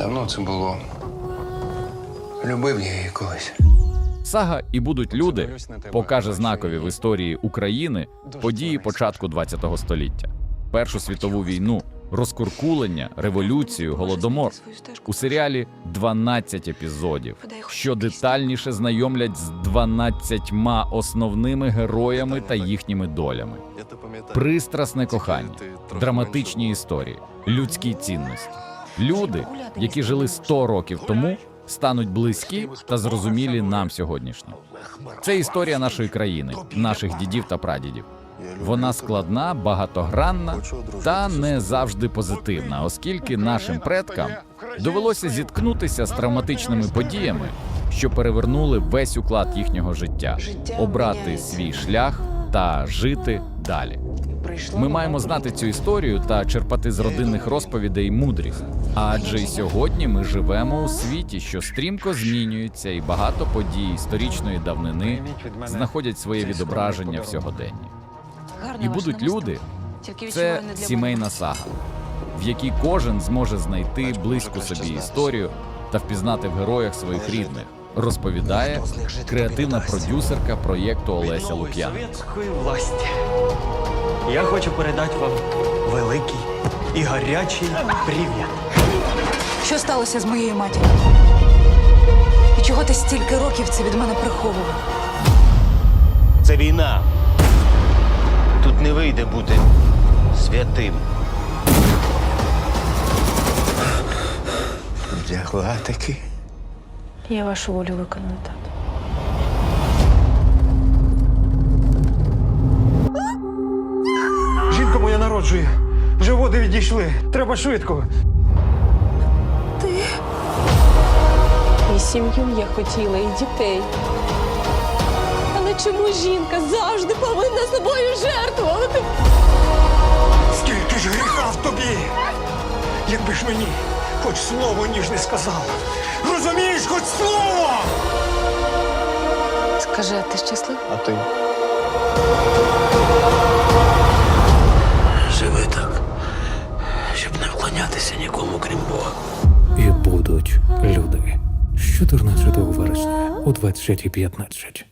Давно це було. Любив я її колись. Сага і будуть люди покаже знакові в історії України події початку ХХ століття, Першу світову війну, розкуркулення, революцію, голодомор. У серіалі 12 епізодів, що детальніше знайомлять з 12 основними героями та їхніми долями. Пристрасне кохання, драматичні історії, людські цінності. Люди, які жили 100 років тому, стануть близькі та зрозумілі нам сьогоднішні. Це історія нашої країни, наших дідів та прадідів. Вона складна, багатогранна та не завжди позитивна, оскільки нашим предкам довелося зіткнутися з травматичними подіями, що перевернули весь уклад їхнього життя, обрати свій шлях та жити далі. Ми маємо знати цю історію та черпати з родинних розповідей мудрість. Адже й сьогодні ми живемо у світі, що стрімко змінюється, і багато подій історичної давнини знаходять своє відображення в сьогоденні. І будуть люди. Це сімейна сага, в якій кожен зможе знайти близьку собі історію та впізнати в героях своїх рідних. Розповідає креативна продюсерка проєкту Олеся Лук'ян. Совєтської власті. Я хочу передати вам великий і гарячий привіт. Що сталося з моєю матір'ю? І чого ти стільки років це від мене приховував? Це війна. Тут не вийде бути святим. Вдягла таки. Я вашу волю виконую, тато. Жінка моя народжує. Вже води відійшли. Треба швидко. Ти. І сім'ю я хотіла, і дітей. Але чому жінка завжди повинна собою жертвувати? Скільки ж гріха в тобі? Якби ж мені хоч слово ніжне сказала. Розумієш, хоч слово! Скажи, а ти щасливий? А ти? Живи так, щоб не вклонятися нікому, крім Бога. І будуть люди з 14 вересня о 20.15.